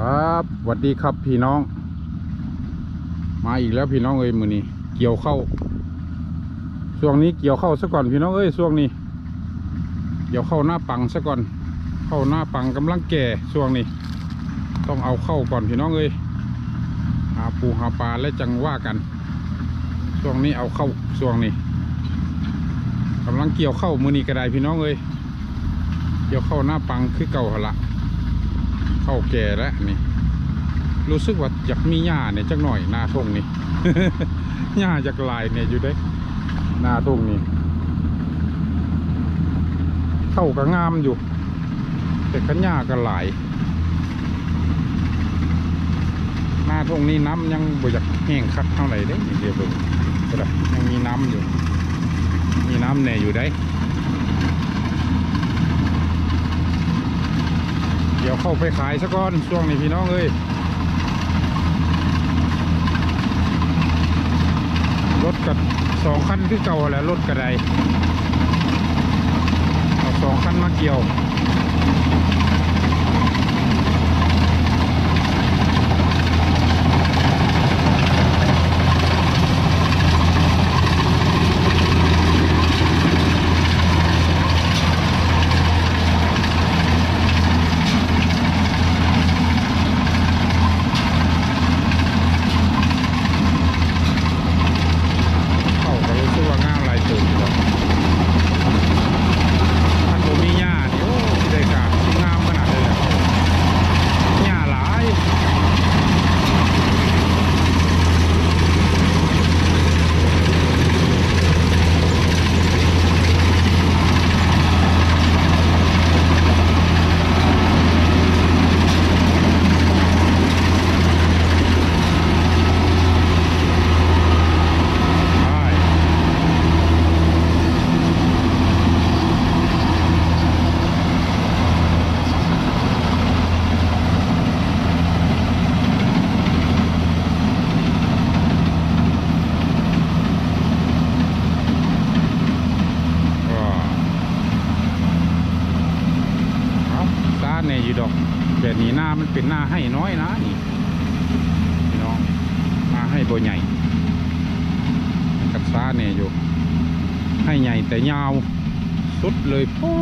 ครับสวัสดีครับพี่น้อง มาอีกแล้วพี่น้องเอ้ยมือนี้เกี่ยวเข้าช่วงนี้เกี่ยวเข้าซะก่อนพี่น้องเอ้ยช่วงนี้ เกี่ยวเข้าหน้าปังซะก่อน เข้าหน้าปังกำลังแก่ช่วงนี้ ต้องเอาเข้าก่อนพี่น้องเอ้ยหาปูหาปลาและจังว่ากัน ช่วงนี้เอาเข้าช่วงนี้กำลังเกี่ยวเข้ามือนี้ก็ได้พี่น้องเอ้ยเกี่ยวเข้าหน้าปังคือเก่าหละ เข้าแก่แล้วนี่ รู้สึกว่าอยากมีหญ้าเนี่ยจักหน่อยหน้าทงนี่ หญ้าจากลายเนี่ยอยู่ได้หน้าทงนี่เข้าก็งามอยู่ แต่ขันหญ้าก็หลายหน้าทงนี้น้ำยังบ่อยากแห้งคักเท่าไหร่ได้เดียวเบิ่งก็ได้ยังมีน้ำอยู่ มีน้ำแน่อยู่ได้ เดี๋ยวเข้าไปขายซะก่อนช่วงนี้พี่น้องเอ้ยรถกับสองคันที่เก่าแหล้วรถกระไดเอาสองคันมาเกี่ยว เข้าก็รู้สึกว่างามหลายตื่นแล้วท่านผมมีหญ้านี่โอ้ที่ได้กาที่งามขนาดเลยแหละหญ้าหลาย ใช่ก็เอาซาเนี่ย อยู่ดอกแบบนี้หน้ามันเป็นหน้าให้น้อยนะนี่น้องหน้าให้ตัวใหญ่กับซาเนี่ยอยู่ ให้ใหญ่แต่ยาว สุดเลยพู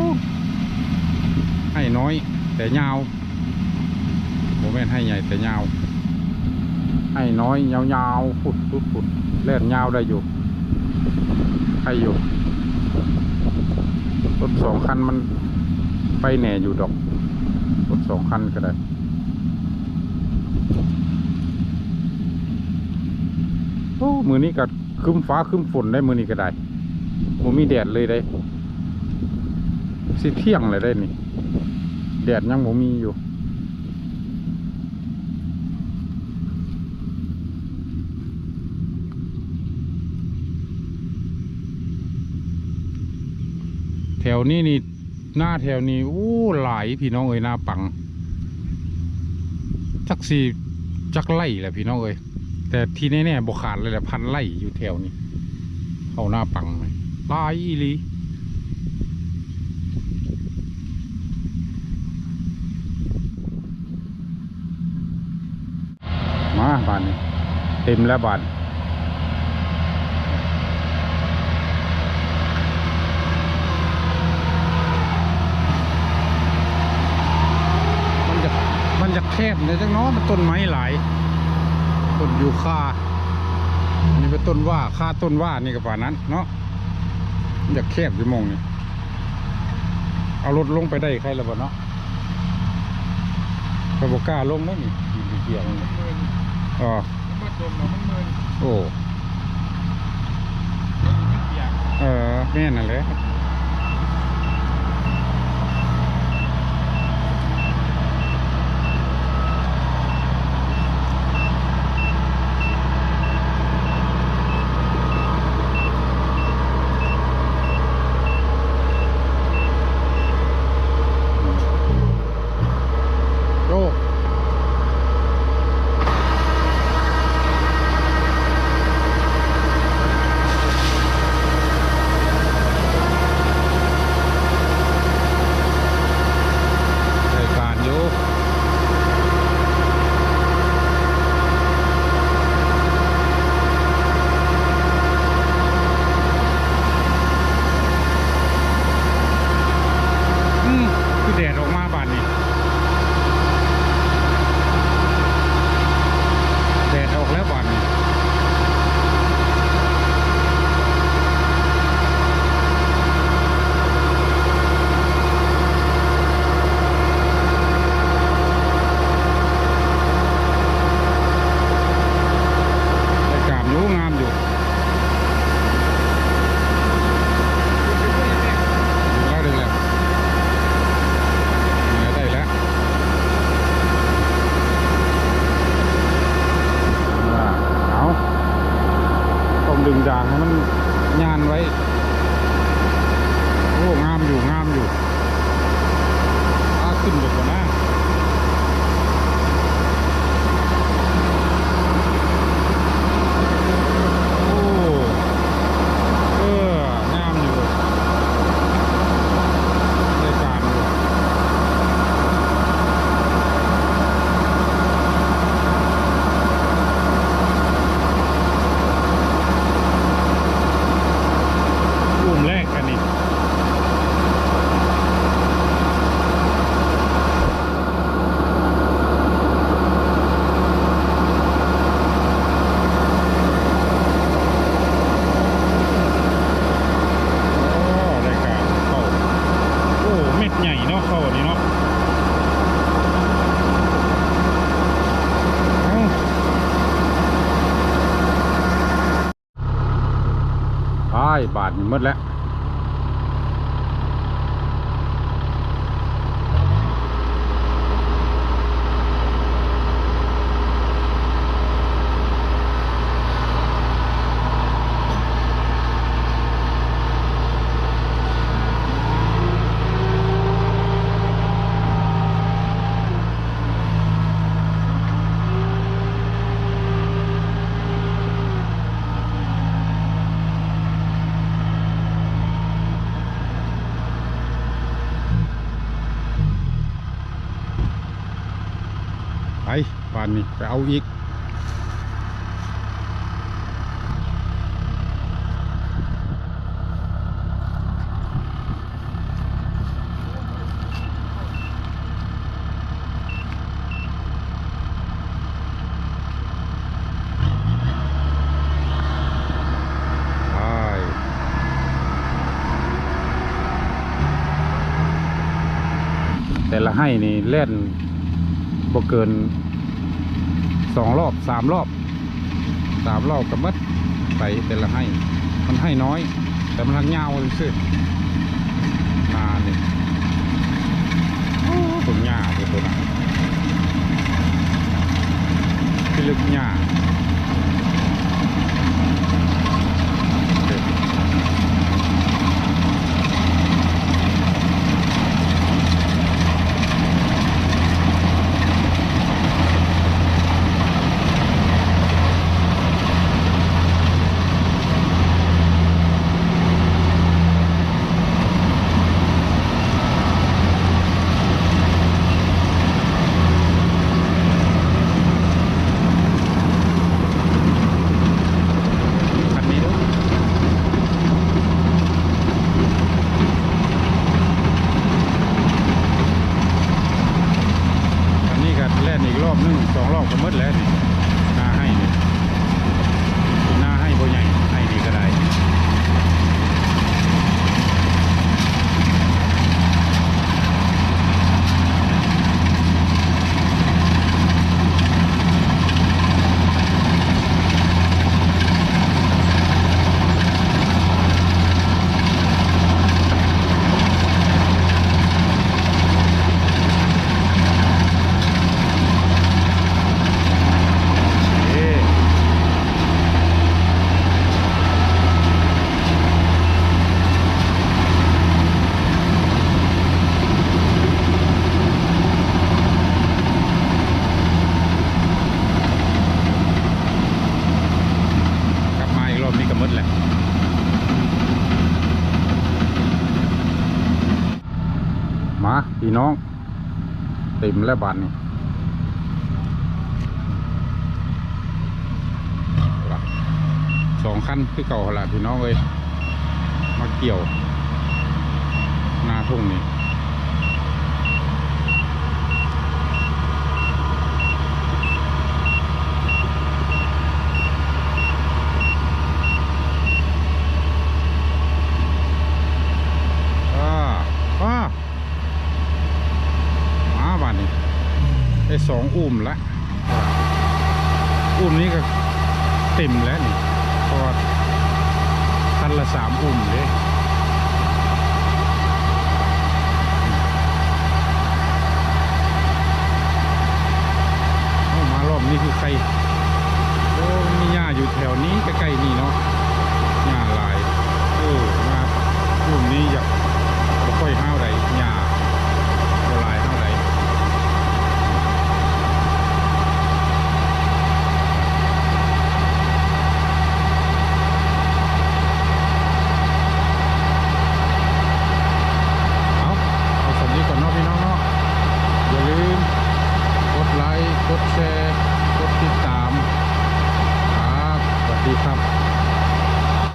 ให้น้อยแต่ยาวโมเมนให้ใหญ่แต่ยาว ให้น้อยยาวยาวๆพุดพุดพุดเล่นยาวได้อยู่ให้อยู่รถสองคันมันไปแหน่อยู่ดอก รถสองคันก็ได้โอ้มือนี้ก็คึ้มฟ้าคึ้มฝนได้มือนี้ก็ได้ผมมีแดดเลยได้สิเที่ยงเลยได้นี่ แดดยังผมมีอยู่ แถวนี้นี่ หน้าแถวนี้อู้หลายพี่น้องเอ้ยหน้าปังจักสีจักไล่แหละพี่น้องเอ้ยแต่ที่แน่ๆบกขาดเลยแหละพันไล่อยู่แถวนี้เข้าหน้าปังไหมลายอีหลีมาบานเต็มแล้วบานมันจะมันจะแคบ เนี่ยจังเนาะมันต้นไม้หลายต้นยูคาอันนี่เป็นต้นว่าค่าต้นว่านี่กับป่านั้น เนาะมันจะแคบอยู่หมองนี่เอารถลงไปได้ใครแล้วบ่เนาะกระบอกกล้าลงได้นี่มีเกี่ยวนี่หมื่นอ๋อมาจมแล้วมันหมื่นโอ้มันเปียกเออแม่นั่นแหละ บาทหมดแล้ว ปป่านนี้ไปเอาอีกแต่ละให้นี่เล่น บ่เกินสองรอบสามรอบสามรอบกับมัดไปแต่ละให้ มันให้น้อย แต่มันทักยาวซื่อๆนานี่โอ้ต้นหญ้าตัวตัวนั้นพิลึกหญ้าเด็ด คันนี้ด้วยอันนี้ก็แล่นอีกรอบ หนึ่งสองรอบก็มืดแล้วนี่หน้าให้นี่หน้าให้บ่ใหญ่ให้ดีก็ได้ เอ๊ะกลับมาอีกรอบนี้ก็หมดแหละ มาพี่น้อง เต็มแล้วบานนี่สองขั้นคือเก่าหละพี่น้องเลยมาเกี่ยว หน้าทุ่งนี่อ้าอ้ามาบานนี้ได้ส อุ้มละอุ้มนี้ก็เต็มแล้วนี่เพราะทันละสามอุ้มเลย